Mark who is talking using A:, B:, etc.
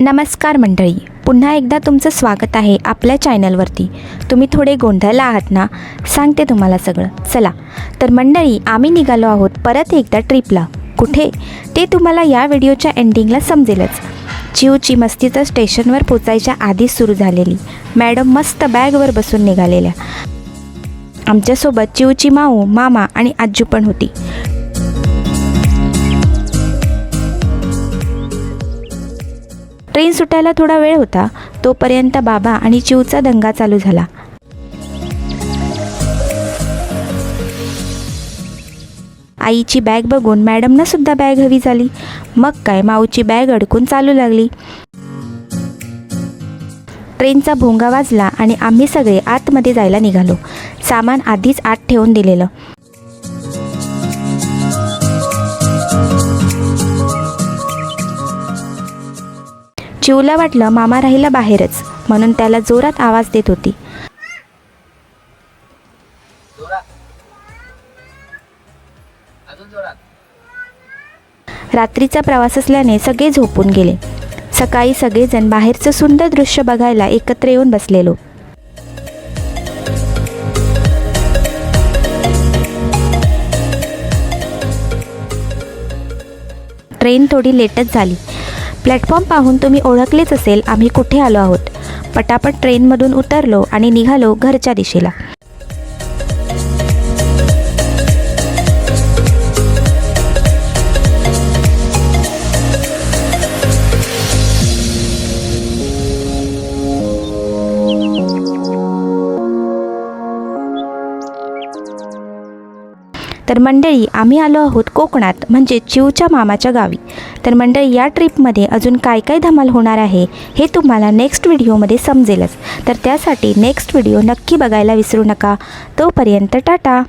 A: नमस्कार मंडळी पुन्हा एकदा तुमचं स्वागत आहे आपल्या चॅनलवरती. तुम्ही थोडे गोंधळला आहात ना? सांगते तुम्हाला सगळं. चला तर मंडळी आम्ही निघालो आहोत परत एकदा ट्रिपला. कुठे? ते तुम्हाला या व्हिडिओच्या एंडिंगला समजेलच. चिवची मस्ती तर स्टेशनवर पोचायच्या आधीच सुरू झालेली. मॅडम मस्त बॅगवर बसून निघालेल्या. आमच्यासोबत चिवची माऊ मामा आणि आजू पण होती. ट्रेन सुटायला थोडा वेळ होता. तोपर्यंत बाबा आणि चिवचा दंगा चालू झाला. आईची बॅग बघून मॅडमना सुद्धा बॅग हवी झाली. मग काय माऊची बॅग अडकून चालू लागली. ट्रेनचा भोंगा वाजला आणि आम्ही सगळे आतमध्ये जायला निघालो. सामान आधीच आत ठेवून दिलेलं. चिवला वाटलं मामा राहिला बाहेरच म्हणून त्याला जोरात आवाज देत होती. रात्रीचा प्रवास असल्याने सगळे झोपून गेले. सकाळी सगळेजण बाहेरचं सुंदर दृश्य बघायला एकत्र येऊन बसलेलो. ट्रेन थोडी लेटच झाली. प्लॅटफॉर्म पाहून तुम्ही ओळखलेच असेल आम्ही कुठे आलो आहोत. पटापट ट्रेनमधून उतरलो आणि निघालो घरच्या दिशेला. तर मंडळी आम्ही आलो आहोत कोकणात म्हणजे चिवच्या मामाच्या गावी. तर मंडळी या ट्रिपमध्ये अजून काय काय धमाल होणार आहे हे तुम्हाला नेक्स्ट व्हिडिओमध्ये समजेलच. तर त्यासाठी नेक्स्ट व्हिडिओ नक्की बघायला विसरू नका. तोपर्यंत टाटा!